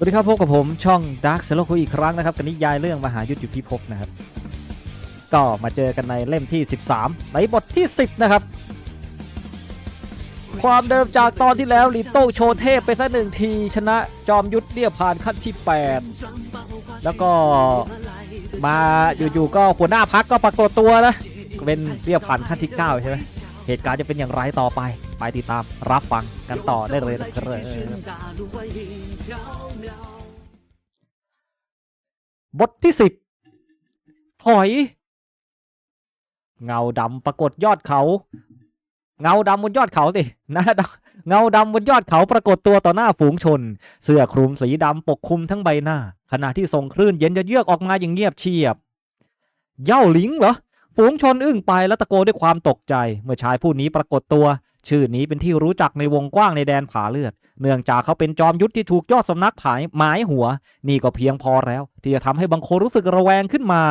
สวัสดีครับพบกับผมช่อง Dark s e l o คุยอีกครั้งนะครับกันนิยายเรื่องมหายุทธอยู่ที่ภพนะครับ ก็มาเจอกันในเล่มที่ 13 ในบทที่ 10 นะครับ ความเดิมจากตอนที่แล้วลิโต้โชว์เทพไปสักหนึ่งที ชนะจอมยุทธเรียบผ่านขั้นที่ 8 แล้วก็มาอยู่ๆก็หัวหน้าพักก็ปรากฏตัวนะเป็นเรียบผ่านขั้นที่ 9 ใช่ไหมเหตุการณ์จะเป็นอย่างไรต่อไป ไปติดตามรับฟังกันต่อได้เลยนะครับบทที่สิบถอย เงาดำปรากฏยอดเขา เงาดำบนยอดเขาสินะเงาดำบนยอดเขาปรากฏตัวต่อหน้าฝูงชน เสื้อคลุมสีดำปกคลุมทั้งใบหน้า ขณะที่ส่งคลื่นเย็นจะเยือกออกมาอย่างเงียบเชียบ เย่าหลิงเหรอ ฝูงชนอึ้งไปและตะโกนด้วยความตกใจ เมื่อชายผู้นี้ปรากฏตัว ชื่อนี้เป็นที่รู้จักในวงกว้างในแดนผาเลือด เนื่องจากเขาเป็นจอมยุทธที่ถูกยอดสำนักผายหมายหัว นี่ก็เพียงพอแล้ว ที่จะทำให้บางคนรู้สึกระแวงขึ้นมา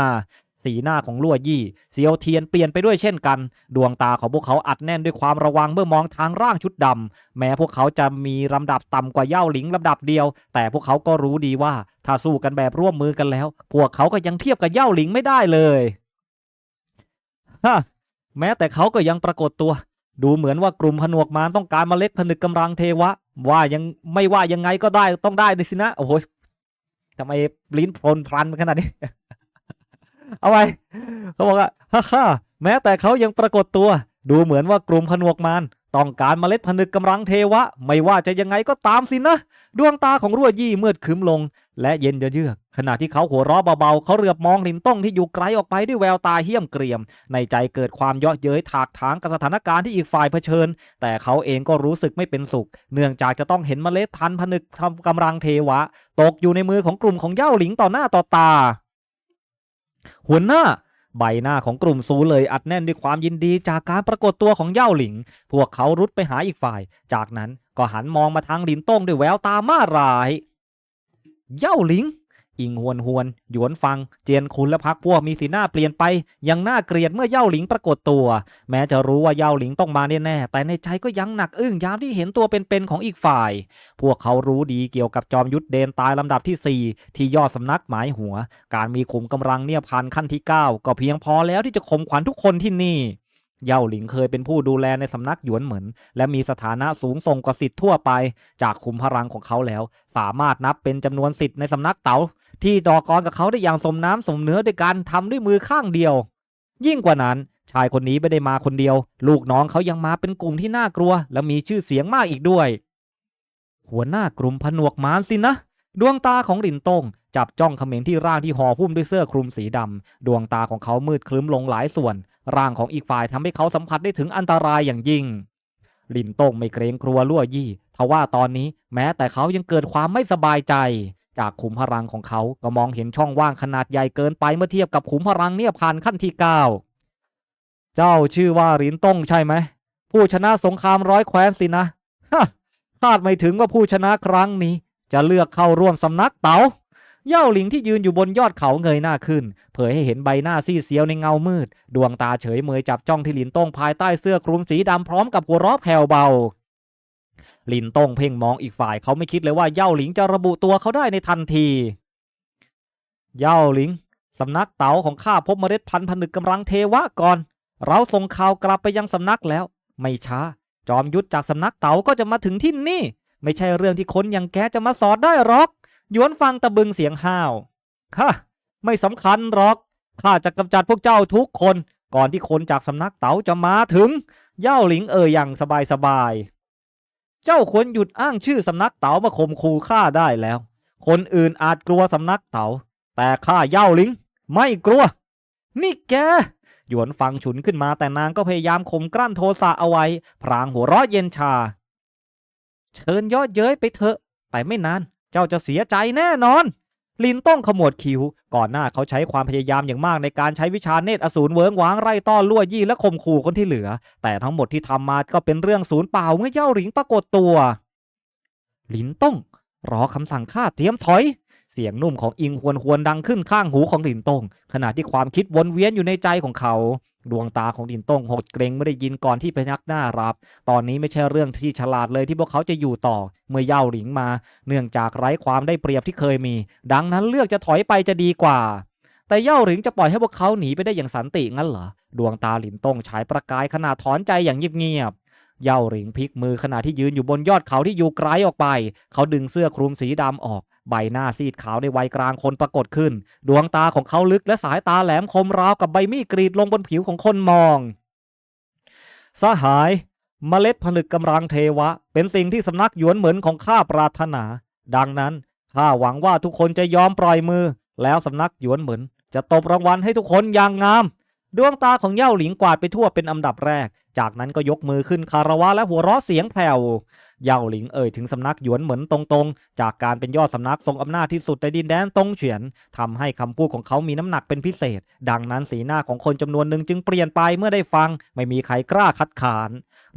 สีหน้าของลั่วยี่เซียวเทียนเปลี่ยนไปด้วยเช่นกัน ดวงตาของพวกเขาอัดแน่นด้วยความระวังเมื่อมองทางร่างชุดดำแม้พวกเขาจะมีลำดับต่ำกว่าเย่าหลิงลำดับเดียว แต่พวกเขาก็รู้ดีว่า ถ้าสู้กันแบบร่วมมือกันแล้ว พวกเขาก็ยังเทียบกับเย่าหลิงไม่ได้เลย ฮะแม้แต่เขาก็ยังปรากฏตัว ดูเหมือนว่ากลุ่มผนวกมารต้องการเมาเล็ดผนึกกำลังเทวะ ว่ายังไม่ว่ายังไงก็ได้ต้องได้ดิสินะ โอ้โหทำไมลิ้นพลนพลันขนาดนี้ เอาไว้เขาบอกว่าฮ่าฮ่าแม้แต่เขายังปรากฏตัว ดูเหมือนว่ากลุ่มผนวกมาร ต้องการเมล็ดผนึกกำลังเทวะ ไม่ว่าจะยังไงก็ตามสินะ ดวงตาของรั่วยี่มืดครึ้มลง และเย็นเยือก ขณะที่เขาหัวเราะเบาๆ เขาเหลือบมองลินต้องที่อยู่ไกลออกไปด้วยแววตาเหี้ยมเกรียม ในใจเกิดความเยาะเย้ยถากถางกับสถานการณ์ที่อีกฝ่ายเผชิญ แต่เขาเองก็รู้สึกไม่เป็นสุข เนื่องจากจะต้องเห็นเมล็ดพันธุ์ผนึกทำกำลังเทวะ ตกอยู่ในมือของกลุ่มของเย่าหลิงต่อหน้าต่อตา หัวหน้า ใบหน้าของกลุ่มซูเลยอัดแน่นด้วยความยินดีจากการปรากฏตัวของเย่าหลิง พวกเขารุดไปหาอีกฝ่าย จากนั้นก็หันมองมาทางลินต้งด้วยแววตามาร้าย เย่าหลิง อิงหวนหวน หยวนฟัง เจียนคุณและพักพวกมีสีหน้าเปลี่ยนไป ยังน่าเกลียดเมื่อเย่าหลิงปรากฏตัว แม้จะรู้ว่าเย่าหลิงต้องมาแน่ๆแต่ในใจก็ยังหนักอึ้งยามที่เห็นตัวเป็นๆของอีกฝ่าย พวกเขารู้ดีเกี่ยวกับจอมยุทธเดนตายลำดับที่ 4 ที่ยอดสำนักหมายหัว การมีขุมกำลังเนี่ยพันขั้นที่ 9 ก็เพียงพอแล้วที่จะข่มขวัญทุกคนที่นี่เย่าหลิงเคยเป็นผู้ดูแลในสำนักหยวนเหมินและมีสถานะสูงส่งกว่าสิทธิ์ทั่วไป จากขุมพลังของเขาแล้ว สามารถนับเป็นจำนวนสิทธิ์ในสำนักเต๋า ที่ต่อกรกับเขาได้อย่างสมน้ำสมเนื้อด้วยการทำด้วยมือข้างเดียว ยิ่งกว่านั้นชายคนนี้ไม่ได้มาคนเดียว ลูกน้องเขายังมาเป็นกลุ่มที่น่ากลัว และมีชื่อเสียงมากอีกด้วย หัวหน้ากลุ่มผนวกมารสินะดวงตาของหลินตงจับจ้องเขม็งที่ร่างที่ห่อหุ้มด้วยเสื้อคลุมสีดำดวงตาของเขามืดคลึ้มลงหลายส่วน ร่างของอีกฝ่ายทำให้เขาสัมผัสได้ถึงอันตรายอย่างยิ่งหลินตงไม่เกรงกลัวลั่วยี่ทว่าตอนนี้แม้แต่เขายังเกิดความไม่สบายใจ จากขุมพลังของเขาก็มองเห็นช่องว่างขนาดใหญ่เกินไปเมื่อเทียบกับขุมพลังเนี่ยผ่านขั้นที่เก้าเจ้าชื่อว่าหลินตงใช่ไหม ผู้ชนะสงครามร้อยแคว้นสินะคาดไม่ถึงว่าผู้ชนะครั้งนี้ จะเลือกเข้าร่วมสำนักเต๋าเย่าหลิงที่ยืนอยู่บนยอดเขาเงยหน้าขึ้น เผยให้เห็นใบหน้าซีดเซียวในเงามืด ดวงตาเฉยเมยจับจ้องที่หลินต้งภายใต้เสื้อคลุมสีดำพร้อมกับหัวเราะแผ่วเบา ลินต้งเพ่งมองอีกฝ่ายเขาไม่คิดเลยว่าเย่าหลิงจะระบุตัวเขาได้ในทันที เย่าหลิงสำนักเต๋าของข้าพบเมล็ดพันธุ์ผนึกกำลังเทวะก่อน เราส่งข่าวกลับไปยังสำนักแล้ว ไม่ช้า จอมยุทธจากสำนักเต๋าก็จะมาถึงที่นี่ ไม่ใช่เรื่องที่คนอย่างแกจะมาสอดได้หรอกยวนฟังตะบึงเสียงห้าวค่ะไม่สำคัญหรอกข้าจะกำจัดพวกเจ้าทุกคน ก่อนที่คนจากสำนักเต๋าจะมาถึง เย่าหลิงเอ่ยอย่างสบายๆ เจ้าควรหยุดอ้างชื่อสำนักเต๋ามาข่มขู่ข้าได้แล้ว คนอื่นอาจกลัวสำนักเต๋า แต่ข้าเย่าลิงไม่กลัว นี่แก หยวนฟังฉุนขึ้นมาแต่นางก็พยายามข่มกลั้นโทสะเอาไว้ พรางหัวเราะเย็นชา เชิญยอดเย้ยไปเถอะ แต่ไม่นาน เจ้าจะเสียใจแน่นอน ลินต้องขมวดคิ้ว ก่อนหน้าเขาใช้ความพยายามอย่างมากในการใช้วิชาเนตรอสูรเวิงว้างไร่ต้อนลั่วยี่และข่มขู่คนที่เหลือ แต่ทั้งหมดที่ทำมาก็เป็นเรื่องศูนย์เปล่าเมื่อเย่าหลิงปรากฏตัว ลินต้องรอคำสั่งข้าเตรียมถอย เสียงนุ่มของอิงหวนหวนดังขึ้นข้างหูของหลินตงขณะที่ความคิดวนเวียนอยู่ในใจของเขา ดวงตาของหลินตงหดเกรงไม่ได้ยินก่อนที่พยักหน้ารับ ตอนนี้ไม่ใช่เรื่องที่ฉลาดเลยที่พวกเขาจะอยู่ต่อ เมื่อเย่าหลิงมา เนื่องจากไร้ความได้เปรียบที่เคยมี ดังนั้นเลือกจะถอยไปจะดีกว่าแต่เย่าหลิงจะปล่อยให้พวกเขาหนีไปได้อย่างสันติงั้นเหรอ ดวงตาหลินตงฉายประกายขณะถอนใจอย่างเงียบ เย่าหลิงพลิกมือขณะที่ยืนอยู่บนยอดเขาที่อยู่ไกลออกไป เขาดึงเสื้อคลุมสีดำออก ใบหน้าซีดขาวในวัยกลางคนปรากฏขึ้น ดวงตาของเขาลึกและสายตาแหลมคมราวกับใบมีดกรีดลงบนผิวของคนมองสหายเมล็ดผนึกกำลังเทวะ เป็นสิ่งที่สำนักหยวนเหมือนของข้าปรารถนา ดังนั้นข้าหวังว่าทุกคนจะยอมปล่อยมือ แล้วสำนักหยวนเหมือน จะตบรางวัลให้ทุกคนอย่างงาม ดวงตาของเย่าหลิงกวาดไปทั่วเป็นอันดับแรก จากนั้นก็ยกมือขึ้นคารวะและหัวเราะเสียงแผ่ว เย่าหลิงเอ่ยถึงสำนักหยวนเหมือนตรงๆ จากการเป็นยอดสำนักทรงอำนาจที่สุดในดินแดนตงเฉียนทำให้คำพูดของเขามีน้ำหนักเป็นพิเศษ ดังนั้นสีหน้าของคนจำนวนหนึ่งจึงเปลี่ยนไปเมื่อได้ฟัง ไม่มีใครกล้าคัดค้าน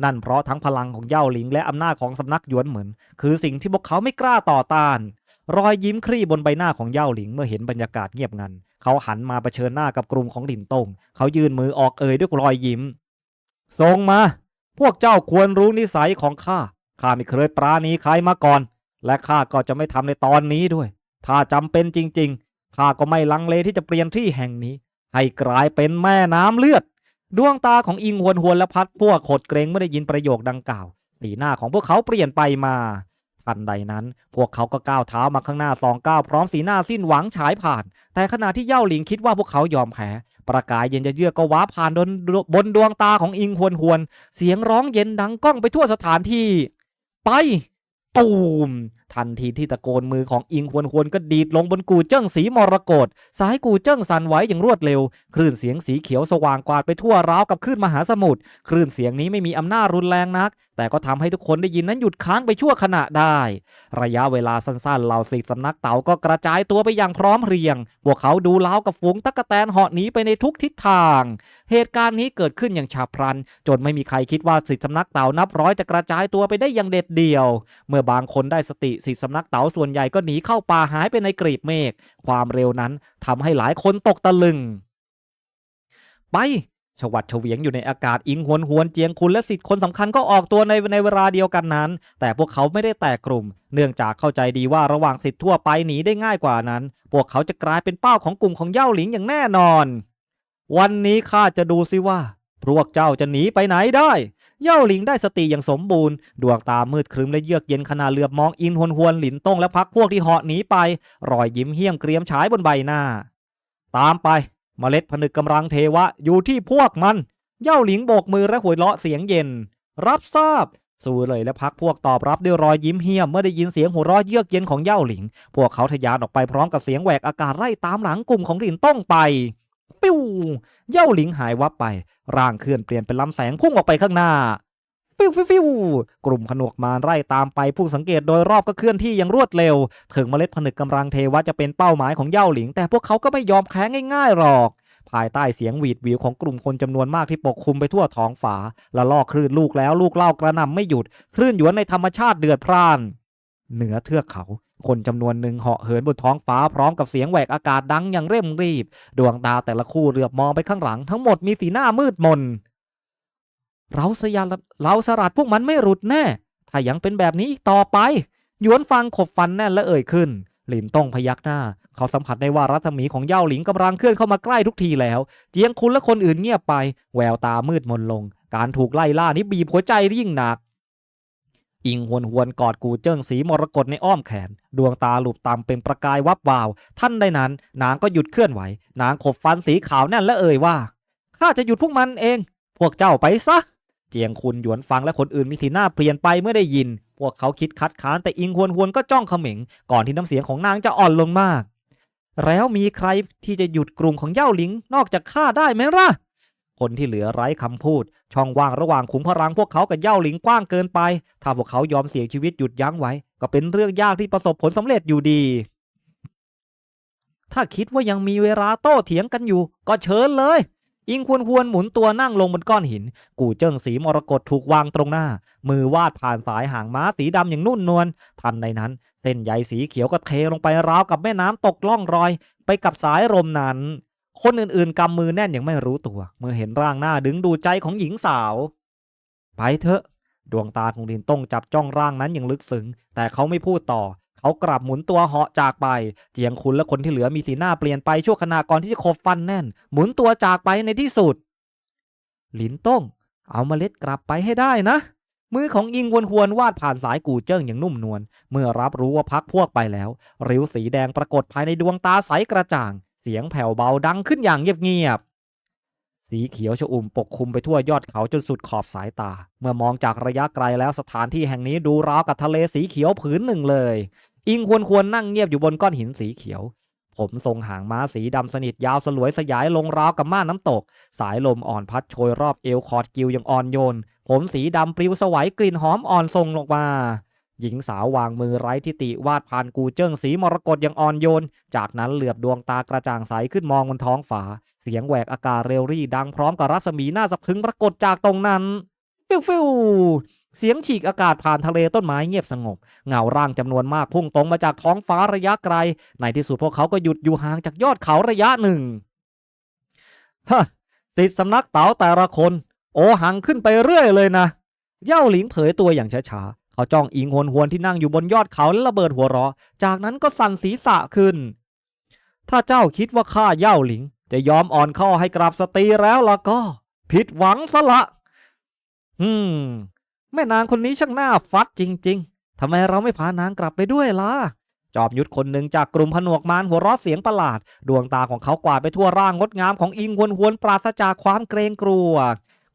นั่นเพราะทั้งพลังของเย่าหลิงและอำนาจของสำนักหยวนเหมือน คือสิ่งที่พวกเขาไม่กล้าต่อต้าน รอยยิ้มคลี่บนใบหน้าของเย่าหลิงเมื่อเห็นบรรยากาศเงียบงัน เขาหันมาเผชิญหน้ากับกลุ่มของหลินตง เขายื่นมือออกเอ่ยด้วยรอยยิ้มส่งมา พวกเจ้าควรรู้นิสัยของข้า ข้าไม่เคยปราณีใครมาก่อน และข้าก็จะไม่ทำในตอนนี้ด้วย ถ้าจำเป็นจริง ๆ ข้าก็ไม่ลังเลที่จะเปลี่ยนที่แห่งนี้ ให้กลายเป็นแม่น้ำเลือด ดวงตาของอิงหวนหวนและพัดพวกขดเกรงไม่ได้ยินประโยคดังกล่าว สีหน้าของพวกเขาเปลี่ยนไปมา ทันใดนั้น พวกเขาก็ก้าวเท้ามาข้างหน้าสองก้าวพร้อมสีหน้าสิ้นหวังฉายผ่าน แต่ขณะที่เย่าหลิงคิดว่าพวกเขายอมแพ้ ประกายเย็นจะเยือกก็ว้าผ่านบนบนดวงตาของอิงหวนหวน เสียงร้องเย็นดังก้องไปทั่วสถานที่ ไปตูมทันทีที่ตะโกนมือของอิงควรควรก็ดีดลงบนกูเจิ้งสีมรกตสายกูเจิ้งสั่นไหวอย่างรวดเร็ว คลื่นเสียงสีเขียวสว่างกวาดไปทั่วราวกับคลื่นมหาสมุทรคลื่นเสียงนี้ไม่มีอำนาจรุนแรงนักแต่ก็ทำให้ทุกคนได้ยินนั้นหยุดค้างไปชั่วขณะได้ ระยะเวลาสั้นๆเหล่าศิษย์สำนักเต๋าก็กระจายตัวไปอย่างพร้อมเพรียง พวกเขาดูเล้ากับฝูงตะกะแตนเหาะหนีไปในทุกทิศทาง เหตุการณ์นี้เกิดขึ้นอย่างฉับพลัน จนไม่มีใครคิดว่าศิษย์สำนักเต๋านับร้อยจะกระจายตัวไปได้อย่างเด็ดเดี่ยว เมื่อบางคนได้สติศิษย์สำนักเต๋าส่วนใหญ่ก็หนีเข้าป่าหายไปในกรีบเมฆความเร็วนั้นทำให้หลายคนตกตะลึง ไป ชวัดเฉวียงอยู่ในอากาศอิงหวนหวนเจียงคุณและสิทธิ์คนสำคัญก็ออกตัวในในเวลาเดียวกันนั้น แต่พวกเขาไม่ได้แตกกลุ่ม เนื่องจากเข้าใจดีว่าระหว่างสิทธิ์ทั่วไปหนีได้ง่ายกว่านั้น พวกเขาจะกลายเป็นเป้าของกลุ่มของเย่าหลิงอย่างแน่นอน วันนี้ข้าจะดูสิว่า พวกเจ้าจะหนีไปไหนได้ เย่าหลิงได้สติอย่างสมบูรณ์ ดวงตามืดครึ้มและเยือกเย็นขณะเหลือบมองอินหวนหวนหลินต้งและพักพวกที่เหาะหนีไป รอยยิ้มเหี้ยมเกรียมฉายบนใบหน้า ตามไป เมล็ดผนึกกำลังเทวะอยู่ที่พวกมัน เย่าหลิงโบกมือและหัวเราะเสียงเย็น รับทราบสู้เลยและพักพวกตอบรับด้วยรอยยิ้มเหี้ยมเมื่อได้ยินเสียงหัวเราะเยือกเย็นของเย่าหลิง พวกเขาทะยานออกไปพร้อมกับเสียงแหวกอากาศไล่ตามหลังกลุ่มของหลินต้องไป ปิ้ว เย่าหลิงหายวับไป ร่างเคลื่อนเปลี่ยนเป็นลำแสงพุ่งออกไปข้างหน้า ฟิวฟิวฟิวกลุ่มขนวกมารไล่ตามไปผู้สังเกตโดยรอบก็เคลื่อนที่อย่างรวดเร็ว ถึงเมล็ดผนึกกำลังเทวะจะเป็นเป้าหมายของเย่าหลิง แต่พวกเขาก็ไม่ยอมแพ้ง่ายๆหรอกภายใต้เสียงหวีดหวิวของกลุ่มคนจำนวนมากที่ปกคลุมไปทั่วท้องฟ้าละลอกคลื่นลูกแล้วลูกเล่ากระน่ำไม่หยุด คลื่นหยวนในธรรมชาติเดือดพร่าน เหนือเทือกเขา คนจำนวนหนึ่งเหาะเหินบนท้องฟ้าพร้อมกับเสียงแหวกอากาศดังอย่างเร่งรีบ ดวงตาแต่ละคู่เหลือบมองไปข้างหลัง ทั้งหมดมีสีหน้ามืดมน เราสยาเราสลัดพวกมันไม่หลุดแน่ ถ้ายังเป็นแบบนี้อีกต่อไป หยวนฟังขบฟันแน่นและเอ่ยขึ้น หลินต้องพยักหน้า เขาสัมผัสได้ว่ารัศมีของเย่าหลิงกำลังเคลื่อนเข้ามาใกล้ทุกทีแล้ว เจียงคุณและคนอื่นเงียบไป แววตามืดมนลง การถูกไล่ล่านี้บีบหัวใจยิ่งหนักอิงหวนหวนกอดกูเจิ้งสีมรกตในอ้อมแขน ดวงตาหลุบต่ำเป็นประกายวับวาว ท่านใดนั้น นางก็หยุดเคลื่อนไหว นางขบฟันสีขาวแน่นและเอ่ยว่าข้าจะหยุดพวกมันเอง พวกเจ้าไปซะ เจียงคุณหยวนฟังและคนอื่นมีสีหน้าเปลี่ยนไปเมื่อได้ยิน พวกเขาคิดคัดค้านแต่อิงหวนหวนก็จ้องเขม็ง ก่อนที่น้ำเสียงของนางจะอ่อนลงมาก แล้วมีใครที่จะหยุดกลุ่มของเย่าหลิงนอกจากข้าได้ไหมล่ะ คนที่เหลือไร้คำพูด ช่องว่างระหว่างขุมพลังพวกเขากับเย่าหลิงกว้างเกินไป ถ้าพวกเขายอมเสี่ยงชีวิตหยุดยั้งไว้ ก็เป็นเรื่องยากที่ประสบผลสำเร็จอยู่ดี ถ้าคิดว่ายังมีเวลาโต้เถียงกันอยู่ ก็เชิญเลย อิงควรควรหมุนตัวนั่งลงบนก้อนหิน กูเจิ้งสีมรกตถูกวางตรงหน้า มือวาดผ่านสายหางม้าสีดำอย่างนุ่นนวลทันใดนั้น เส้นใยสีเขียวก็เทลงไปราวกับแม่น้ำตกล่องรอย ไปกับสายลมนั้น คนอื่นๆกำมือแน่นอย่างไม่รู้ตัว เมื่อเห็นร่างหน้าดึงดูใจของหญิงสาว ไปเถอะ ดวงตาของลินต้งจับจ้องร่างนั้นอย่างลึกซึ้งแต่เขาไม่พูดต่อ เขากลับหมุนตัวเหาะจากไป เจียงคุณและคนที่เหลือมีสีหน้าเปลี่ยนไปชั่วขณะก่อนที่จะขบฟันแน่น หมุนตัวจากไปในที่สุด หลินต้ง เอาเมล็ดกลับไปให้ได้นะ มือของอิงวนหวนวาดผ่านสายกูเจิ้งอย่างนุ่มนวลเมื่อรับรู้ว่าพักพวกไปแล้ว ริ้วสีแดงปรากฏภายในดวงตาใสกระจ่าง เสียงแผ่วเบาดังขึ้นอย่างเงียบๆสีเขียวชอุ่มปกคลุมไปทั่วยอดเขาจนสุดขอบสายตา เมื่อมองจากระยะไกลแล้วสถานที่แห่งนี้ดูราวกับทะเลสีเขียวผืนหนึ่งเลย อิงควรควรนั่งเงียบอยู่บนก้อนหินสีเขียว ผมทรงหางม้าสีดำสนิทยาวสลวยสยายลงราวกับม่านน้ำตก สายลมอ่อนพัดโชยรอบเอวคอร์ดกิวอย่างอ่อนโยน ผมสีดำปลิวสวัยกลิ่นหอมอ่อนทรงลงมาหญิงสาววางมือไร้ทิติวาดผ่านกูเจิ้งสีมรกตอย่างอ่อนโยน จากนั้นเหลือบดวงตากระจ่างใสขึ้นมองบนท้องฟ้า เสียงแหวกอากาศเรวรี่ดังพร้อมกับรัศมีน่าสะพึงปรากฏจากตรงนั้น ฟิวฟิว เสียงฉีกอากาศผ่านทะเลต้นไม้เงียบสงบ เงาร่างจำนวนมากพุ่งตรงมาจากท้องฟ้าระยะไกล ในที่สุดพวกเขาก็หยุดอยู่ห่างจากยอดเขาระยะหนึ่งฮะติดสำนักเต๋าแต่ละคน โอหังขึ้นไปเรื่อยเลยนะ เย่าหลิงเผยตัวอย่างช้าๆ เขาจ้องอิงหวนหวนที่นั่งอยู่บนยอดเขาและระเบิดหัวเราะ จากนั้นก็สั่นศีรษะขึ้น ถ้าเจ้าคิดว่าข้าเย่าหลิง จะยอมอ่อนข้อให้กราบสตรีแล้วล่ะก็ ผิดหวังซะละ อืม แม่นางคนนี้ช่างหน้าฟัดจริง ๆ ทำไมเราไม่พานางกลับไปด้วยล่ะ จอบยุทธคนหนึ่งจากกลุ่มผนวกมารหัวเราะเสียงประหลาด ดวงตาของเขากวาดไปทั่วร่างงดงามของอิงวนหวนปราศจากความเกรงกลัว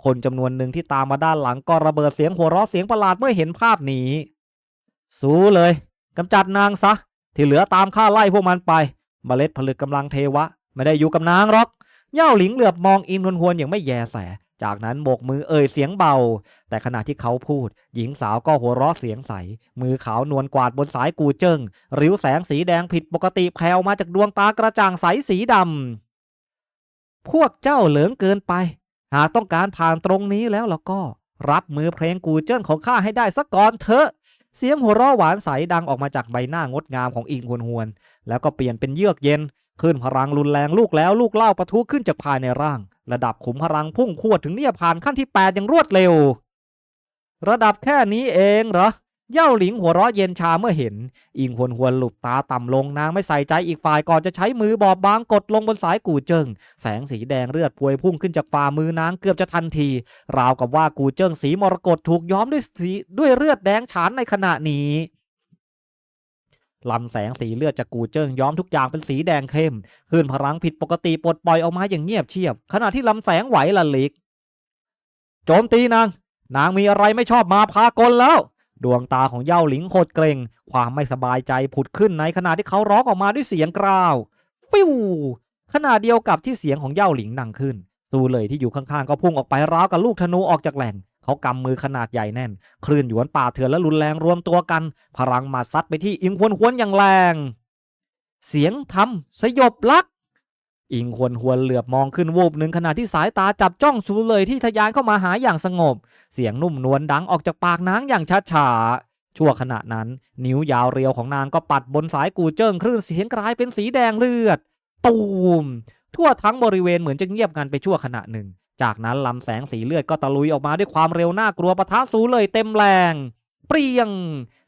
คนจำนวนหนึ่งที่ตามมาด้านหลังก็ระเบิดเสียงหัวเราะเสียงประหลาดเมื่อเห็นภาพนี้ สู้เลยกำจัดนางซะ ที่เหลือตามข้าไล่พวกมันไปเมล็ดผลึกกำลังเทวะ ไม่ได้อยู่กับนางหรอก เย่าหลิงเหลือบมองอิงวนหวนอย่างไม่แยแส จากนั้นโบกมือเอ่ยเสียงเบา แต่ขณะที่เขาพูด หญิงสาวก็หัวเราะเสียงใส มือขาวนวลกวาดบนสายกูเจิ้งริ้วแสงสีแดงผิดปกติแผ่วมาจากดวงตากระจ่างใสสีดำพวกเจ้าเหลืองเกินไป หากต้องการผ่านตรงนี้แล้วแล้วก็ รับมือเพลงกูเจิ้งของข้าให้ได้สักก่อนเถอะเสียงหัวเราะหวานใสดังออกมาจากใบหน้างดงามของอิงหวนหวน แล้วก็เปลี่ยนเป็นเยือกเย็น ขึ้นพลังรุนแรงลูกแล้วลูกเล่าปะทุขึ้นจากภายในร่าง ระดับขุมพลังพุ่งพรวดถึงเนี่ยผ่านขั้นที่ 8 อย่างรวดเร็ว ระดับแค่นี้เองเหรอ เย่าหลิงหัวเราะเย็นชาเมื่อเห็น อิงหวนหวนหลุบตาต่ำลงนางไม่ใส่ใจอีกฝ่ายก่อนจะใช้มือบอบบางกดลงบนสายกูเจิงแสงสีแดงเลือดพวยพุ่งขึ้นจากฝ่ามือนางเกือบจะทันที ราวกับว่ากูเจิงสีมรกตถูกย้อมด้วยสีด้วยเลือดแดงฉานในขณะนี้ ลำแสงสีเลือดจากกูเจิ้งย้อมทุกอย่างเป็นสีแดงเข้มคลื่นพลังผิดปกติปลดปล่อยออกมาอย่างเงียบเชียบ ขณะที่ลำแสงไหวละลิก โจมตีนาง นางมีอะไรไม่ชอบมาพากลแล้ว ดวงตาของเย่าหลิงโคตรเกรงความไม่สบายใจผุดขึ้นในขณะที่เขาร้องออกมาด้วยเสียงกราวฟิวขณะเดียวกับที่เสียงของเย่าหลิงดังขึ้นซูเลยที่อยู่ข้างๆก็พุ่งออกไปร้าวกับลูกธนูออกจากแหล่ง เขากำมือขนาดใหญ่แน่น คลื่นหยวนป่าเถื่อนและรุนแรงรวมตัวกัน พลังมาซัดไปที่อิงควนควนอย่างแรง เสียงทำสยบลัก อิงควนหวนเหลือบมองขึ้นวูบหนึ่งขณะที่สายตาจับจ้องซูเลยที่ทะยานเข้ามาหาอย่างสงบ เสียงนุ่มนวลดังออกจากปากนางอย่างช้าๆชั่วขณะนั้น นิ้วยาวเรียวของนางก็ปัดบนสายกูเจิ้งคลื่นเสียงกลายเป็นสีแดงเลือด ตูม ทั่วทั้งบริเวณเหมือนจะเงียบกันไปชั่วขณะหนึ่ง จากนั้นลำแสงสีเลือดก็ตะลุยออกมาด้วยความเร็วน่ากลัวปะทะสูเลยเต็มแรง เปรียง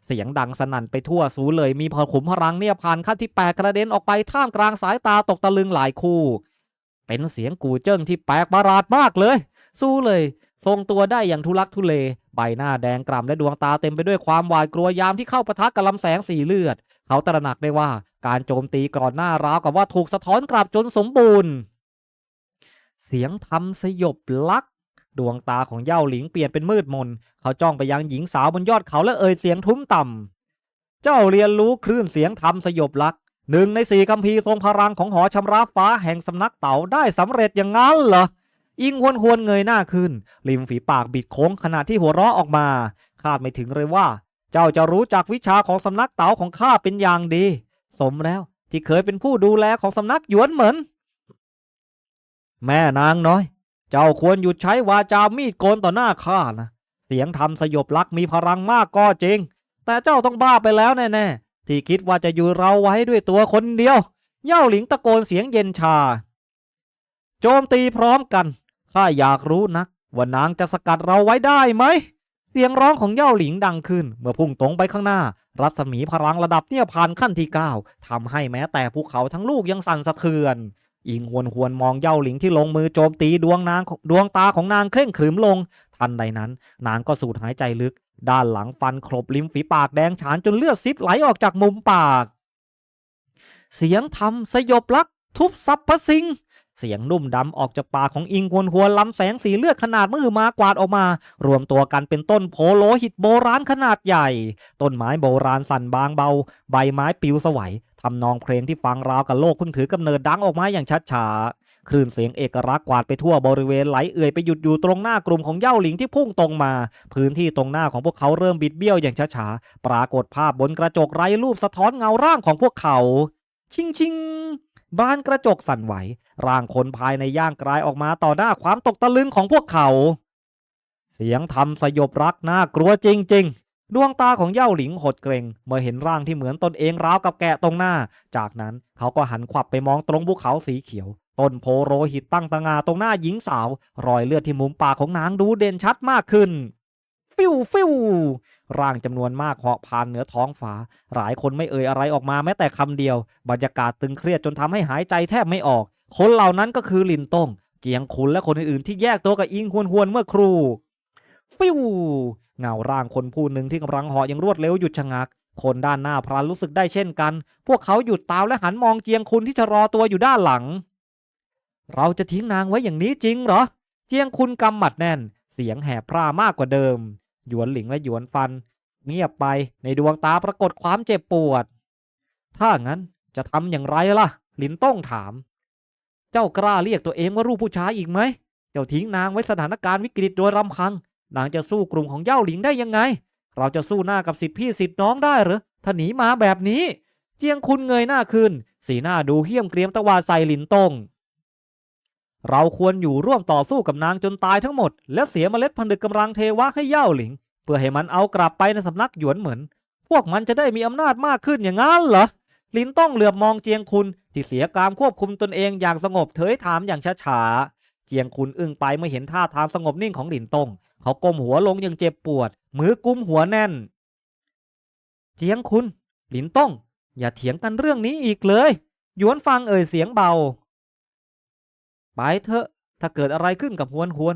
เสียงดังสนั่นไปทั่วสูเลยมีพอขุมพลังเนี่ยผ่านขั้นที่แปดกระเด็นออกไปท่ามกลางสายตาตกตะลึงหลายคู่ เป็นเสียงกูเจิ้งที่แปลกประหลาดมากเลยสู้เลยทรงตัวได้อย่างทุลักทุเล ใบหน้าแดงกล่ำและดวงตาเต็มไปด้วยความหวาดกลัวยามที่เข้าปะทะกับลำแสงสีเลือด เขาตระหนักได้ว่าการโจมตีก่อนหน้าร้าวกับว่าถูกสะท้อนกลับจนสมบูรณ์ เสียงทำสยบลัก ดวงตาของเย่าหลิงเปลี่ยนเป็นมืดมน เขาจ้องไปยังหญิงสาวบนยอดเขาและเอ่ยเสียงทุ้มต่ำ เจ้าเรียนรู้คลื่นเสียงทำสยบลักหนึ่งในสี่คัมภีทรงพลังของหอชำระฟ้าแห่งสำนักเต๋าได้สำเร็จอย่างนั้นเหรออิงหวนหวนเงยหน้าขึ้น ริมฝีปากบิดโค้งขณะที่หัวเราะออกมา คาดไม่ถึงเลยว่า เจ้าจะรู้จักวิชาของสำนักเต๋าของข้าเป็นอย่างดี สมแล้วที่เคยเป็นผู้ดูแลของสำนักหยวนเหมิน แม่นางน้อย เจ้าควรหยุดใช้วาจามีดโกนต่อหน้าข้านะ เสียงทำสยบลักมีพลังมากก็จริง แต่เจ้าต้องบ้าไปแล้วแน่ๆ ที่คิดว่าจะอยู่เราไว้ด้วยตัวคนเดียว เย่าหลิงตะโกนเสียงเย็นชา โจมตีพร้อมกัน ข้าอยากรู้นัก ว่านางจะสกัดเราไว้ได้ไหม เสียงร้องของเย่าหลิงดังขึ้น เมื่อพุ่งตรงไปข้างหน้า รัศมีพลังระดับเนี่ยผ่านขั้นที่9ทำให้แม้แต่ภูเขาทั้งลูกยังสั่นสะเทือน อิงหวนหวนมองเย่าหลิงที่ลงมือโจมตีดวงนางดวงตาของนางเคร่งขรึมลง ทันใดนั้น นางก็สูดหายใจลึก ด้านหลังฟันครบริมฝีปากแดงฉานจนเลือดซิบไหลออกจากมุมปาก เสียงทำสยบลัก ทุบซับพสิงเสียงนุ่มดำออกจากปากของอิงหวนหัวนลำแสงสีเลือดขนาดมือมากวาดออกมา รวมตัวกันเป็นต้นโพโลหิตโบราณขนาดใหญ่ ต้นไม้โบราณสั่นบางเบา ใบไม้ปลิวสวัย ทำนองเพลงที่ฟังราวกับโลกเพิ่งถือกำเนิดดังออกมาอย่างชัดฉาคลื่นเสียงเอกลักษณ์กวาดไปทั่วบริเวณไหลเอื่อยไปหยุดอยู่ตรงหน้ากลุ่มของเย้าหลิงที่พุ่งตรงมา พื้นที่ตรงหน้าของพวกเขาเริ่มบิดเบี้ยวอย่างช้าๆ ปรากฏภาพบนกระจกไร้รูปสะท้อนเงาร่างของพวกเขา ชิงชิงบานกระจกสั่นไหว ร่างคนภายในย่างกลายออกมาต่อหน้าความตกตะลึงของพวกเขา เสียงทำสยบรักน่ากลัวจริง ๆ ดวงตาของเย้าหลิงหดเกรงเมื่อเห็นร่างที่เหมือนตนเองราวกับแกะตรงหน้า จากนั้นเขาก็หันขวับไปมองตรงภูเขาสีเขียว ต้นโพโรหิตตั้งตะงาตรงหน้าหญิงสาว รอยเลือดที่มุมปากของนางดูเด่นชัดมากขึ้น ฟิวฟิวร่างจำนวนมากเหาะผ่านเหนือท้องฟ้า หลายคนไม่เอ่ยอะไรออกมาแม้แต่คำเดียว บรรยากาศตึงเครียดจนทำให้หายใจแทบไม่ออก คนเหล่านั้นก็คือลินต้งเจียงคุนและคนอื่นๆที่แยกตัวกับอิงฮวนฮวนๆเมื่อครู่ ฟิว เงาร่างคนผู้หนึ่งที่กำลังเหาะอย่างรวดเร็วหยุดชะงัก คนด้านหน้าพลันรู้สึกได้เช่นกัน พวกเขาหยุดตามและหันมองเจียงคุณที่จะรอตัวอยู่ด้านหลัง เราจะทิ้งนางไว้อย่างนี้จริงเหรอ เจียงคุณกำหมัดแน่น เสียงแหบพร่ามากกว่าเดิม หยวนหลิงและหยวนฟัน เงียบไปในดวงตาปรากฏความเจ็บปวด ถ้างั้นจะทำอย่างไรล่ะ หลินต้องถาม เจ้ากล้าเรียกตัวเองว่ารูปผู้ชายอีกไหม เจ้าทิ้งนางไว้สถานการณ์วิกฤตโดยรำพัง นางจะสู้กลุ่มของเย่าหลิงได้ยังไง เราจะสู้หน้ากับสิทธิพี่สิทธิน้องได้หรือถ้าหนีมาแบบนี้ เจียงคุณเงยหน้าขึ้น สีหน้าดูเหี้ยมเกรียมตะวาใส่หลินตงเราควรอยู่ร่วมต่อสู้กับนางจนตายทั้งหมด และเสียเมล็ดพันธุ์กำลังเทวะให้เย่าหลิง เพื่อให้มันเอากลับไปในสำนักหยวนเหมือน พวกมันจะได้มีอำนาจมากขึ้นอย่างนั้นเหรอลินต้องเหลือบมองเจียงคุณที่เสียการควบคุมตนเองอย่างสงบเถยถามอย่างช้าๆเจียงคุณอึ้งไปเมื่อเห็นท่าทางสงบนิ่งของหลินตง เขาก้มหัวลงอย่างเจ็บปวด มือกุมหัวแน่น เจียงคุณ หลินต้อง อย่าเถียงกันเรื่องนี้อีกเลยหยวนฟังเอ่ยเสียงเบา ไปเถอะ ถ้าเกิดอะไรขึ้นกับฮวนฮวน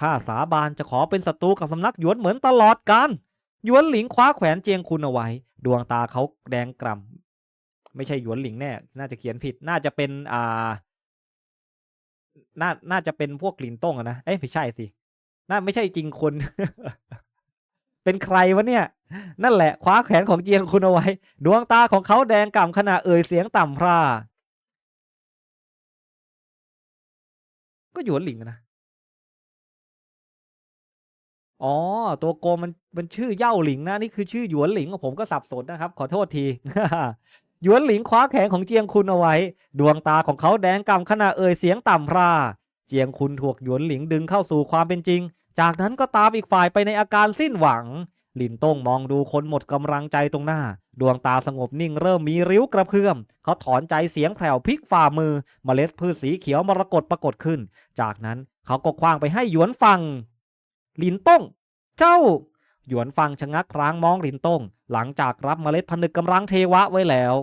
ข้าสาบานจะขอเป็นศัตรูกับสำนักหยวนเหมือนตลอดกันหยวนหลิงคว้าแขวนเจียงคุณเอาไว้ ดวงตาเขาแดงกล่ำไม่ใช่หยวนหลิงแน่ น่าจะเขียนผิด น่าจะเป็นอ่าน่าน่าจะเป็นพวกหลินต้งอะนะ เอ้ยไม่ใช่สิ น่าไม่ใช่จริงคน เป็นใครวะเนี่ย นั่นแหละคว้าแขนของเจียงคุณเอาไว้ ดวงตาของเขาแดงก่ำขณะเอ่ยเสียงต่ำพร่าก็หยวนหลิงนะ อ๋อ ตัวโกมันมันชื่อเย่าหลิงนะ นี่คือชื่อหยวนหลิงผมก็สับสนนะครับ ขอโทษที หยวนหลิงคว้าแขนของเจียงคุณเอาไว้ ดวงตาของเขาแดงก่ำขณะเอ่ยเสียงต่ำพร่า เจียงคุณถูกหยวนหลิงดึงเข้าสู่ความเป็นจริง จากนั้นก็ตามอีกฝ่ายไปในอาการสิ้นหวังลินต้งมองดูคนหมดกำลังใจตรงหน้า ดวงตาสงบนิ่งเริ่มมีริ้วกระเพื่อม เขาถอนใจเสียงแผ่วพลิกฝ่ามือเมล็ดพืชสีเขียวมรกตปรากฏขึ้น จากนั้นเขาก็คว้างไปให้หยวนฟังลินต้ง เจ้า หยวนฟังชะงักครางมองลินต้ง หลังจากรับเมล็ดพนธุ์กำลังเทวะไว้แล้ว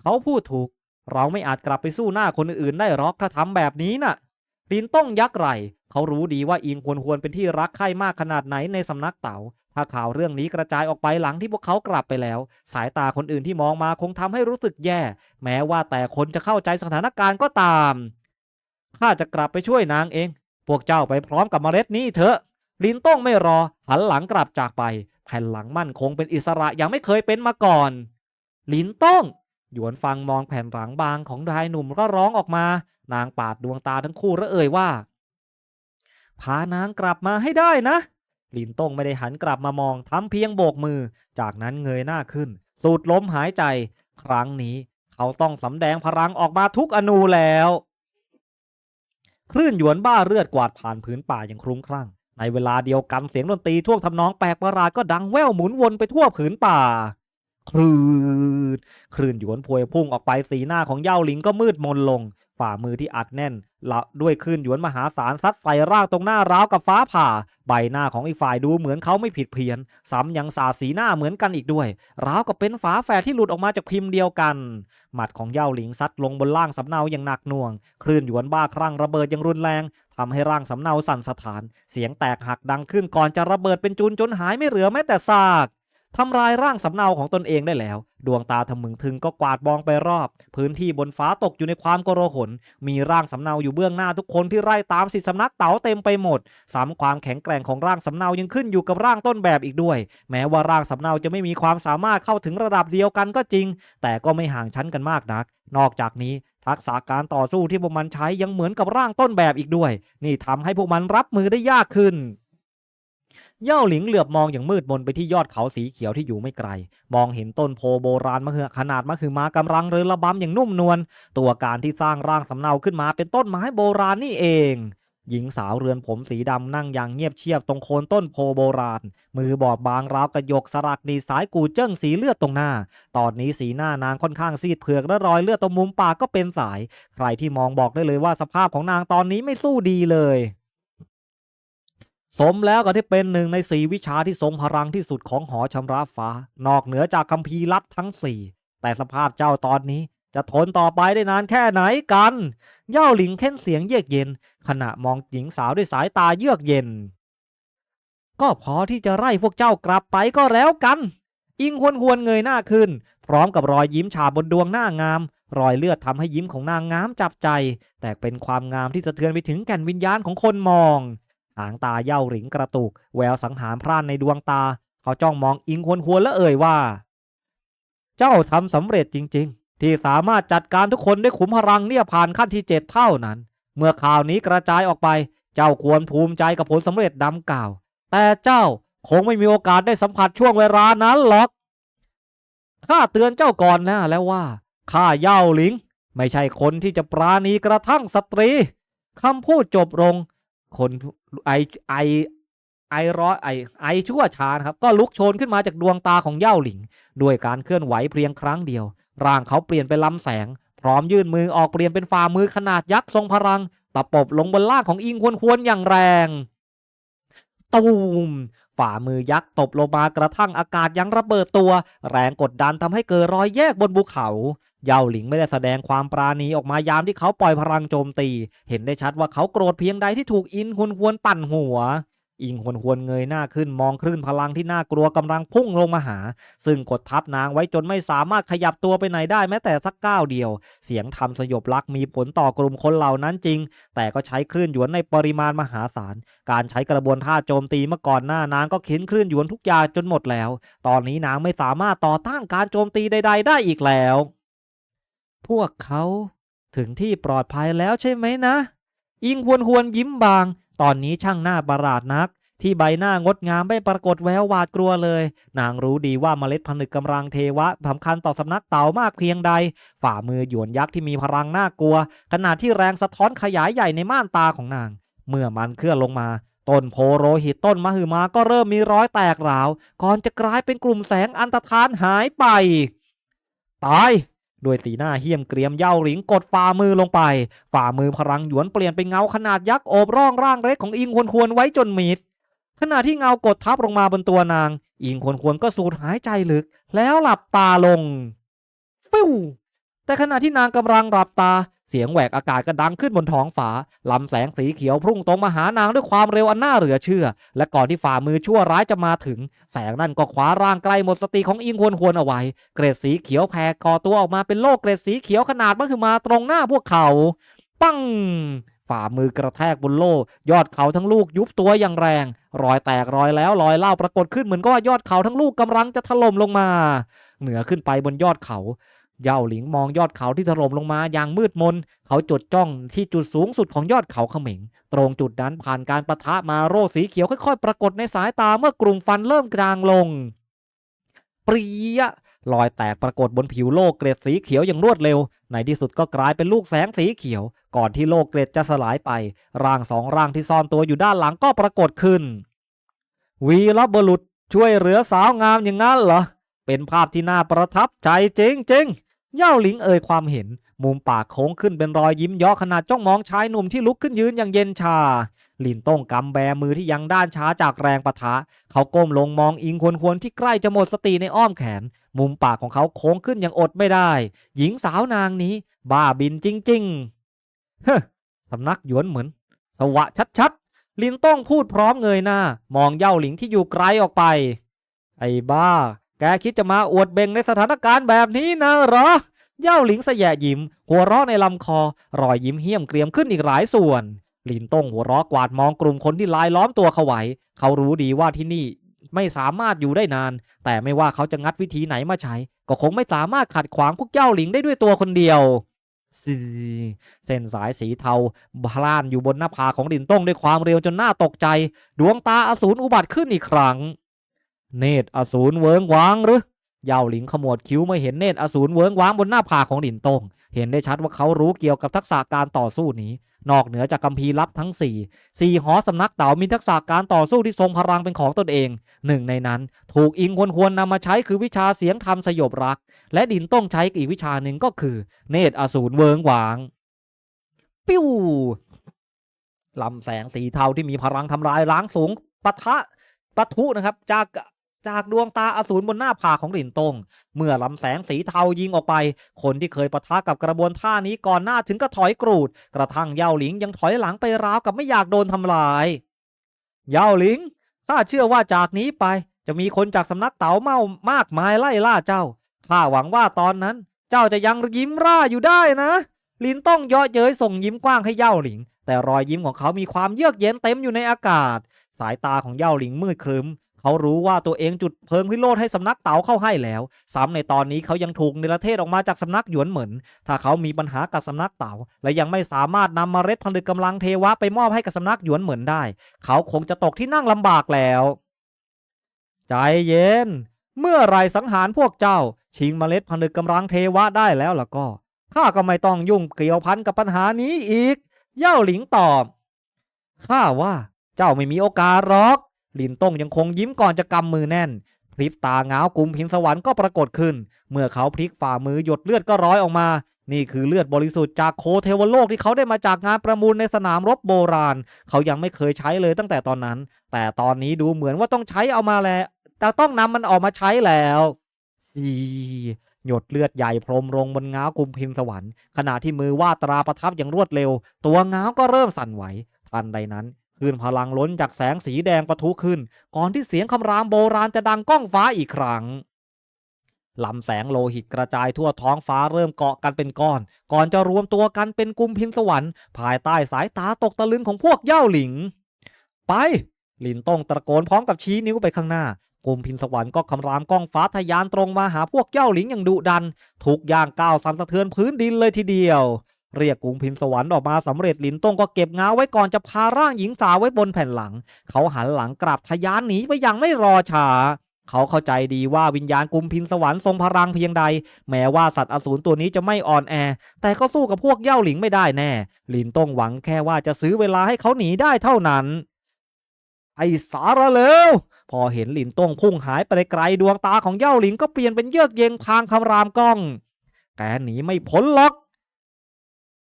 เขาพูดถูก เราไม่อาจกลับไปสู้หน้าคนอื่นได้หรอกถ้าทำแบบนี้น่ะ ลินต้องยักไหร่เขารู้ดีว่าอิงควรควรเป็นที่รักใคร่มากขนาดไหนในสำนักเต๋า ถ้าข่าวเรื่องนี้กระจายออกไปหลังที่พวกเขากลับไปแล้ว สายตาคนอื่นที่มองมาคงทำให้รู้สึกแย่ แม้ว่าแต่คนจะเข้าใจสถานการณ์ก็ตาม ข้าจะกลับไปช่วยนางเอง พวกเจ้าไปพร้อมกับเมล็ดนี้เถอะ ลินต้องไม่รอ หันหลังกลับจากไป แผ่นหลังมั่นคงเป็นอิสระอย่างไม่เคยเป็นมาก่อน ลินต้อง หยวนฟังมองแผ่นหลังบางของชายหนุ่มก็ร้องออกมา นางปาดดวงตาทั้งคู่และเอ่ยว่า พานางกลับมาให้ได้นะ ลินต้งไม่ได้หันกลับมามองทำเพียงโบกมือ จากนั้นเงยหน้าขึ้น สูดลมหายใจ ครั้งนี้เขาต้องสำแดงพลังออกมาทุกอนูแล้วคลื่นหยวนบ้าเลือดกวาดผ่านผืนป่าอย่างคลุ้มคลั่ง ในเวลาเดียวกันเสียงดนตรีท่วงทำนองแปลกประหลาดก็ดังแว่วหมุนวนไปทั่วผืนป่า คลื่นคลื่นหยวนพวยพุ่งออกไปสีหน้าของเย่าหลิงก็มืดมนลง ฝ่ามือที่อัดแน่นละด้วยคลื่นหยวนมหาศาลซัดใส่ร่างตรงหน้าร้าวกับฟ้าผ่า ใบหน้าของอีกฝ่ายดูเหมือนเขาไม่ผิดเพี้ยน ซ้ำยังสาสีหน้าเหมือนกันอีกด้วยร้าวกับเป็นฝาแฝดที่หลุดออกมาจากพิมพ์เดียวกัน หมัดของเย่าหลิงซัดลงบนร่างสำเนาอย่างหนักหน่วง คลื่นหยวนบ้าคลั่งระเบิดอย่างรุนแรงทำให้ร่างสำเนาสั่นสะท้าน เสียงแตกหักดังขึ้นก่อนจะระเบิดเป็นจูนจนหายไม่เหลือแม้แต่ซาก ทำลายร่างสำเนาของตนเองได้แล้ว ดวงตาทะมึงถึงก็กวาดมองไปรอบ พื้นที่บนฟ้าตกอยู่ในความโกโรหนมีร่างสำเนาอยู่เบื้องหน้าทุกคนที่ไล่ตามสิทธิสำนักเต๋าเต็มไปหมดซ้ำความแข็งแกร่งของร่างสำเนายังขึ้นอยู่กับร่างต้นแบบอีกด้วย แม้ว่าร่างสำเนาจะไม่มีความสามารถเข้าถึงระดับเดียวกันก็จริง แต่ก็ไม่ห่างชั้นกันมากนัก นอกจากนี้ทักษะการต่อสู้ที่พวกมันใช้ยังเหมือนกับร่างต้นแบบอีกด้วย นี่ทำให้พวกมันรับมือได้ยากขึ้น เย่าหลิงเหลือบมองอย่างมืดมนไปที่ยอดเขาสีเขียวที่อยู่ไม่ไกล มองเห็นต้นโพโบราณมะเหือขนาดมะคือมากำลังเรินระบำอย่างนุ่มนวลตัวการที่สร้างร่างสำเนาขึ้นมาเป็นต้นไม้โบราณนี่เอง หญิงสาวเรือนผมสีดำนั่งอย่างเงียบเชียบตรงโคนต้นโพโบราณ มือบอบบางราวกระยกสลักดีสายกูเจิ้งสีเลือดตรงหน้า ตอนนี้สีหน้านางค่อนข้างซีดเผือกและรอยเลือดตรงมุมปากก็เป็นสาย ใครที่มองบอกได้เลยว่าสภาพของนางตอนนี้ไม่สู้ดีเลย สมแล้วกับที่เป็นหนึ่งในสี่วิชาที่ทรงพลังที่สุดของหอชำระฟ้า นอกเหนือจากคัมภีร์ลับทั้งสี่แต่สภาพเจ้าตอนนี้จะทนต่อไปได้นานแค่ไหนกัน เย่าหลิงเค้นเสียงเยือกเย็น ขณะมองหญิงสาวด้วยสายตาเยือกเย็น ก็พอที่จะไล่พวกเจ้ากลับไปก็แล้วกัน อิงหวนหวนเงยหน้าขึ้น พร้อมกับรอยยิ้มฉาบบนดวงหน้างาม รอยเลือดทำให้ยิ้มของนางงามจับใจ แต่เป็นความงามที่สะเทือนไปถึงแก่นวิญญาณของคนมอง หางตาเย่าหลิงกระตุก แววสังหารพร่านในดวงตา เขาจ้องมองอิงหวนหวๆและเอ่ยว่า เจ้าทำสำเร็จจริง ๆ ที่สามารถจัดการทุกคนได้ขุมพลังเนี่ยผ่านขั้นที่เจ็ดเท่านั้น เมื่อข่าวนี้กระจายออกไป เจ้าควรภูมิใจกับผลสำเร็จดังกล่าว แต่เจ้าคงไม่มีโอกาสได้สัมผัสช่วงเวลานั้นหรอกข้าเตือนเจ้าก่อนหน้าแล้วว่าข้าเย่าหลิง ไม่ใช่คนที่จะปราณีกระทั่งสตรีคำพูดจบลง คน ไอไอไอร้อยไอไอชั่วชานะครับ ก็ลุกโชนขึ้นมาจากดวงตาของเย่าหลิง ด้วยการเคลื่อนไหวเพียงครั้งเดียว ร่างเขาเปลี่ยนเป็นลำแสง พร้อมยื่นมือออกเปลี่ยนเป็นฝ่ามือขนาดยักษ์ทรงพลัง ตะปบลงบนล่างของอิงควรควนอย่างแรง ตูม ฝ่ามือยักษ์ตบลงมากระทั่งอากาศยังระเบิดตัว แรงกดดันทำให้เกิดรอยแยกบนภูเขา เยาหลิงไม่ได้แสดงความปราณีออกมายามที่เขาปล่อยพลังโจมตี เห็นได้ชัดว่าเขาโกรธเพียงใดที่ถูกอินหวนหวนปั่นหัว อิงหวนหวนเงยหน้าขึ้นมองคลื่นพลังที่น่ากลัวกำลังพุ่งลงมาหา ซึ่งกดทับนางไว้จนไม่สามารถขยับตัวไปไหนได้แม้แต่สักก้าวเดียว เสียงทำสยบลักมีผลต่อกลุ่มคนเหล่านั้นจริง แต่ก็ใช้คลื่นหยวนในปริมาณมหาศาล การใช้กระบวนท่าโจมตีเมื่อก่อนหน้านางก็เข็นคลื่นหยวนทุกอย่างจนหมดแล้ว ตอนนี้นางไม่สามารถต่อต้านการโจมตีใด ๆ ได้อีกแล้ว พวกเขาถึงที่ปลอดภัยแล้วใช่ไหมนะ อิงหวนหวนยิ้มบาง ตอนนี้ช่างหน้าประหลาดนัก ที่ใบหน้างดงามไม่ปรากฏแววหวาดกลัวเลย นางรู้ดีว่าเมล็ดผนึกกำลังเทวะสำคัญต่อสำนักเต่ามากเพียงใด ฝ่ามือหยวนยักษ์ที่มีพลังน่ากลัว ขณะที่แรงสะท้อนขยายใหญ่ในม่านตาของนาง เมื่อมันเคลื่อนลงมาต้นโพโรหิตต้นมหึมาก็เริ่มมีร้อยแตกราว ก่อนจะกลายเป็นกลุ่มแสงอันตรธานหายไป ตาย ด้วยสีหน้าเหี้ยมเกรียมเย่าหลิงกดฝ่ามือลงไป ฝ่ามือพลังหยวนเปลี่ยนเป็นเงาขนาดยักษ์โอบร่องร่างเล็กของอิงควรควรไว้จนมิดขณะที่เงากดทับลงมาบนตัวนาง อิงควรควรก็สูดหายใจลึก แล้วหลับตาลง ฟิว แต่ขณะที่นางกำลังหลับตา เสียงแหวกอากาศกระดังขึ้นบนท้องฟ้าลำแสงสีเขียวพุ่งตรงมาหานางด้วยความเร็วอันน่าเหลือเชื่อ และก่อนที่ฝ่ามือชั่วร้ายจะมาถึง แสงนั่นก็คว้าร่างใกล้หมดสติของอิงควรควรเอาไว้ เกรดสีเขียวแผ่ก่อตัวออกมาเป็นโลกเกรดสีเขียวขนาดมันคือมาตรงหน้าพวกเขา ปั้งฝ่ามือกระแทกบนโล่ยอดเขาทั้งลูกยุบตัวอย่างแรง รอยแตกรอยแล้วรอยเล่าปรากฏขึ้นเหมือนก็ว่ายอดเขาทั้งลูกกำลังจะถล่มลงมา เหนือขึ้นไปบนยอดเขา เย่าหลิงมองยอดเขาที่ถล่มลงมาอย่างมืดมน เขาจดจ้องที่จุดสูงสุดของยอดเขาเขม็งตรงจุดนั้นผ่านการประทะมาโร่สีเขียวค่อยๆ ปรากฏในสายตาเมื่อกลุ่มฟันเริ่มกลางลง ปรียะรอยแตกปรากฏบนผิวโลกเกรดสีเขียวอย่างรวดเร็ว ในที่สุดก็กลายเป็นลูกแสงสีเขียว ก่อนที่โลกเกรดจะสลายไป ร่างสองร่างที่ซ่อนตัวอยู่ด้านหลังก็ปรากฏขึ้น วีรบุรุษช่วยเหลือสาวงามอย่างนั้นเหรอ เป็นภาพที่น่าประทับใจจริงๆ เย่าหลิงเอ่ยความเห็น มุมปากโค้งขึ้นเป็นรอยยิ้มย่อขนาดจ้องมองชายหนุ่มที่ลุกขึ้นยืนอย่างเย็นชาลินต้งกำแบมือที่ยังด้านช้าจากแรงปะทะ เขาก้มลงมองอิงควรควรที่ใกล้จะหมดสติในอ้อมแขน มุมปากของเขาโค้งขึ้นอย่างอดไม่ได้ หญิงสาวนางนี้ บ้าบินจริงๆเฮ้สำนักหยวนเหมือน สวะชัดๆลินต้องพูดพร้อมเงยหน้า มองเย่าหลิงที่อยู่ไกลออกไป ไอ้บ้า แกคิดจะมาอวดเบ่งในสถานการณ์แบบนี้นะหรอ เย่าหลิงสะแยะยิ้ม หัวเราะในลำคอ รอยยิ้มเหี้ยมเกรียมขึ้นอีกหลายส่วนลินต้งหัวเราะกวาดมองกลุ่มคนที่ลายล้อมตัวเขาไว้ เขารู้ดีว่าที่นี่ไม่สามารถอยู่ได้นาน แต่ไม่ว่าเขาจะงัดวิธีไหนมาใช้ ก็คงไม่สามารถขัดขวางพวกเย่าหลิงได้ด้วยตัวคนเดียวซีเส้นสายสีเทาพล่านอยู่บนหน้าผาของลินต้งด้วยความเร็วจนหน่าตกใจ ดวงตาอสูรอุบัติขึ้นอีกครั้ง เนตรอสูรเวิงว้างหรือเยาหลิงขมวดคิ้วเมื่อเห็นเนตรอสูรเวิงว้างบนหน้าผากของหลินตงเห็นได้ชัดว่าเขารู้เกี่ยวกับทักษะการต่อสู้นี้ นอกเหนือจากคัมภีร์ลับทั้งสี่สี่หอสำนักเต่ามีทักษะการต่อสู้ที่ทรงพลังเป็นของตนเองหนึ่งในนั้น ถูกอิงควรควรนำมาใช้คือวิชาเสียงธรรมสยบรัก และดินต้องใช้อีกวิชาหนึ่งก็คือ เนตรอสูรเวิงหวาง ปิ้วลำแสงสีเทาที่มีพลังทำลายล้างสูงปะทะปะทุนะครับจาก จากดวงตาอสูรบนหน้าผากของหลินตง เมื่อลำแสงสีเทายิงออกไป คนที่เคยปะทะกับกระบวนท่านี้ก่อนหน้าถึงก็ถอยกรูด กระทั่งเย่าหลิงยังถอยหลังไปราวกับไม่อยากโดนทำลาย เย่าหลิงข้าเชื่อว่าจากนี้ไป จะมีคนจากสำนักเต๋าเมามากมายไล่ล่าเจ้าข้าหวังว่าตอนนั้น เจ้าจะยังยิ้มร่าอยู่ได้นะ ลินต้องเย่อเย้ยส่งยิ้มกว้างให้เย่าหลิง แต่รอยยิ้มของเขามีความเยือกเย็นเต็มอยู่ในอากาศ สายตาของเย่าหลิงมืดครึ้ม เขารู้ว่าตัวเองจุดเพลิงพิโรธให้สำนักเต๋าเข้าให้แล้ว ซ้ำในตอนนี้เขายังถูกเนรเทศออกมาจากสำนักหยวนเหมินถ้าเขามีปัญหากับสำนักเต๋าและยังไม่สามารถนำมเมล็ดพันธุ์กำลังเทวะไปมอบให้กับสำนักหยวนเหมินได้ เขาคงจะตกที่นั่งลำบากแล้วใจเย็น เมื่อไรสังหารพวกเจ้า ชิงเมล็ดพันธุ์กำลังเทวะได้แล้วล่ะก็ ข้าก็ไม่ต้องยุ่งเกี่ยวพันกับปัญหานี้อีก เย่าหลิงตอบ ข้าว่าเจ้าไม่มีโอกาสหรอก ลินต้งยังคงยิ้มก่อนจะกำมือแน่น พริบตาเงาวกุมพินสวรรค์ก็ปรากฏขึ้น เมื่อเขาพลิกฝ่ามือหยดเลือดก็ร้อยออกมา นี่คือเลือดบริสุทธิ์จากโคเทวโลกที่เขาได้มาจากงานประมูลในสนามรบโบราณ เขายังไม่เคยใช้เลยตั้งแต่ตอนนั้น แต่ตอนนี้ดูเหมือนว่าต้องใช้เอามาแล้ว แต่ต้องนำมันออกมาใช้แล้วซีหยดเลือดใหญ่พรมลงบนง้าวกุมพินสวรรค์ขณะที่มือวาดตราประทับอย่างรวดเร็ว ตัวง้าวก็เริ่มสั่นไหวทันใดนั้น คลื่นพลังล้นจากแสงสีแดงปะทุขึ้น ก่อนที่เสียงคำรามโบราณจะดังก้องฟ้าอีกครั้งลำแสงโลหิตกระจายทั่วท้องฟ้าเริ่มเกาะกันเป็นก้อน ก่อนจะรวมตัวกันเป็นกุมพินสวรรค์ภายใต้สายตาตกตะลึงของพวกเย่าหลิง ไป ลินต้องตะโกนพร้อมกับชี้นิ้วไปข้างหน้ากุมพินสวรรค์ก็คำรามก้องฟ้าทะยานตรงมาหาพวกเย่าหลิงอย่างดุดันทุกอย่างก้าวสั่นสะเทือนพื้นดินเลยทีเดียว เรียกกุมพินสวรรค์ออกมาสำเร็จลินต้งก็เก็บง้าไว้ก่อนจะพาร่างหญิงสาวไว้บนแผ่นหลัง เขาหันหลังกลับทะยานหนีไปอย่างไม่รอช้าเขาเข้าใจดีว่าวิญญาณกุมพินสวรรค์ทรงพลังเพียงใด แม้ว่าสัตว์อสูรตัวนี้จะไม่อ่อนแอ แต่ก็สู้กับพวกเย่าหลิงไม่ได้แน่ลินต้งหวังแค่ว่าจะซื้อเวลาให้เขาหนีได้เท่านั้น ไอสารเลวพอเห็นลินต้งพุ่งหายไปไกลดวงตาของเย่าหลิงก็เปลี่ยนเป็นเยือกเย็นพางคำรามก้อง แกหนีไม่พ้นหรอก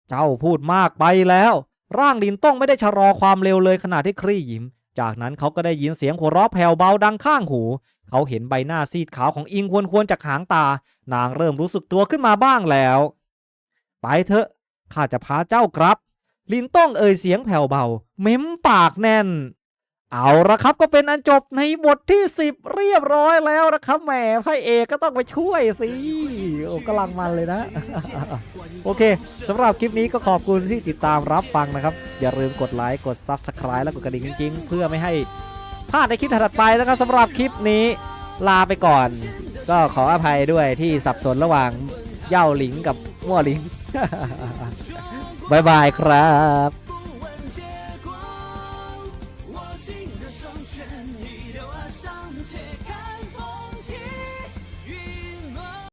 เจ้าพูดมากไปแล้ว ร่างลินต้องไม่ได้ชะลอความเร็วเลยขณะที่ครี่ยิ้ม จากนั้นเขาก็ได้ยินเสียงหัวเราะแผ่วเบาดังข้างหู เขาเห็นใบหน้าซีดขาวของอิงควรควรจากหางตา นางเริ่มรู้สึกตัวขึ้นมาบ้างแล้ว ไปเถอะข้าจะพาเจ้าครับ ลินต้องเอ่ยเสียงแผ่วเบา เม้มปากแน่น เอาละครับก็เป็นอันจบในบทที่ 10 เรียบร้อยแล้วนะครับแหมพระเอกก็ต้องไปช่วยสิโอ้กำลังมันเลยนะ โอเคสำหรับคลิปนี้ก็ขอบคุณที่ติดตามรับฟังนะครับ อย่าลืมกดไลค์กด Subscribe และกดกระดิ่งจริงๆ เพื่อไม่ให้พลาดในคลิปถัดไปนะครับสำหรับคลิปนี้ลาไปก่อน ก็ขออภัยด้วยที่สับสนระหว่างเย่าหลิงกับมั่วหลิงบายบายครับ